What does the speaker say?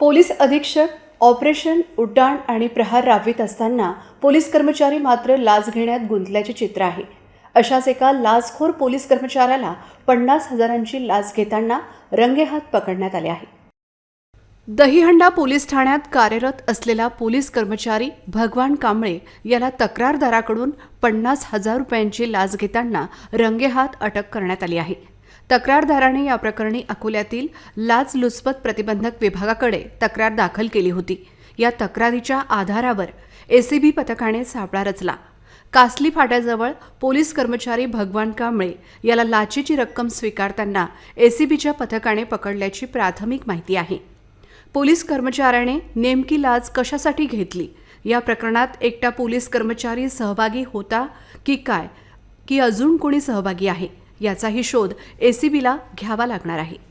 Police अधीक्षक operation उड्डाण आणि प्रहार राबवित असताना पोलीस कर्मचारी मात्र लाच घेण्यात गुंतल्याचे चित्र आहे. अशाच एका लाचखोर पोलीस कर्मचाऱ्याला पन्नास हजारांची लाच घेताना रंगेहात पकडण्यात आले आहे. दहीहंडा पोलीस ठाण्यात कार्यरत असलेला पोलीस कर्मचारी भगवान कांबळे याला तक्रारदाराकडून पन्नास हजार रुपयांची लाच घेताना रंगेहात अटक करण्यात आली आहे. तक्रारदाराने या प्रकरणी अकोल्यातील लाच लुचपत प्रतिबंधक विभागाकडे तक्रार दाखल केली होती. या तक्रारीच्या आधारावर एसीबी पथकाने सापळा रचला. कासली फाट्याजवळ पोलीस कर्मचारी भगवान कांबळे याला लाचेची रक्कम स्वीकारताना एसीबीच्या पथकाने पकडल्याची प्राथमिक माहिती आहे. पोलीस कर्मचाऱ्याने नेमकी लाच कशासाठी घेतली? या प्रकरणात एकटा पोलीस कर्मचारी सहभागी होता की काय? की अजून कोणी सहभागी आहे? याचाही शोध एसीबीला घ्यावा लागणार आहे.